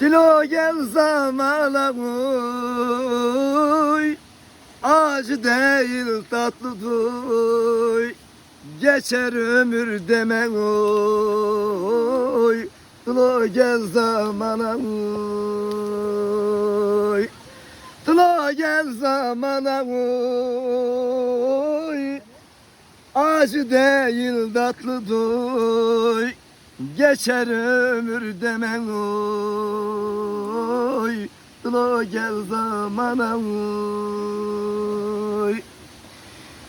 Dilo gel zamana uy Acı değil tatlı duy. Geçer ömür deme oy Dilo gel zamana uy Dilo gel zamana uy Acı değil tatlı duy Geçer ömür demen oy Dilo gel zamana oy.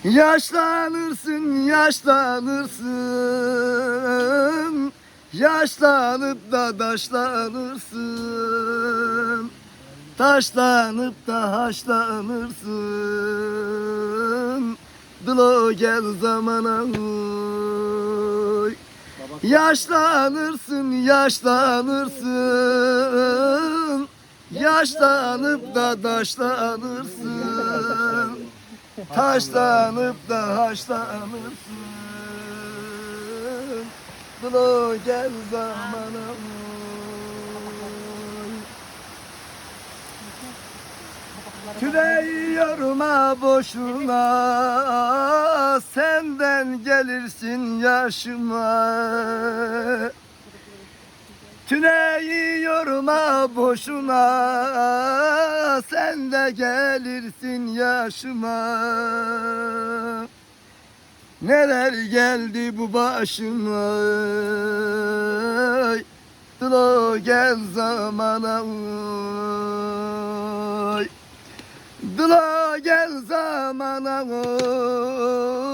Yaşlanırsın, yaşlanırsın Yaşlanıp da taşlanırsın. Taşlanıp da haşlanırsın. Dilo gel zamana oy Yaşlanırsın, yaşlanırsın. Yaşlanıp da taşlanırsın. Taşlanıp da haşlanırsın. Dilo gel zamana Küreği yorma boşuna Senden gelirsin yaşıma. Tüneyi yorma boşuna. Sen de gelirsin yaşıma. Neler geldi bu başıma? Dilo gel zamana Dila gel zamana oy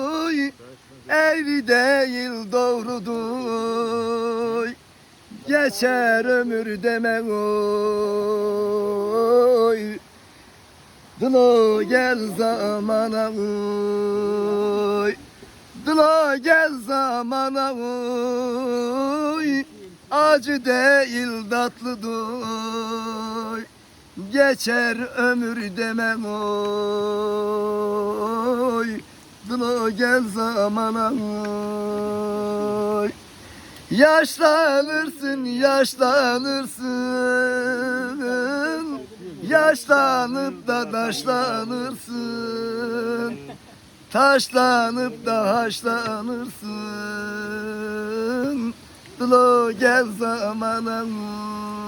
Eğri değil doğrudur. Geçer ömür deme oy. Dilo gel zamana oy. Dilo gel zamana oy. Acı değil tatlıdır. Geçer ömür demem oy Dilo gel zamana oy Yaşlanırsın, yaşlanırsın. Yaşlanıp da taşlanırsın. Taşlanıp da haşlanırsın. Dilo gel zamana oy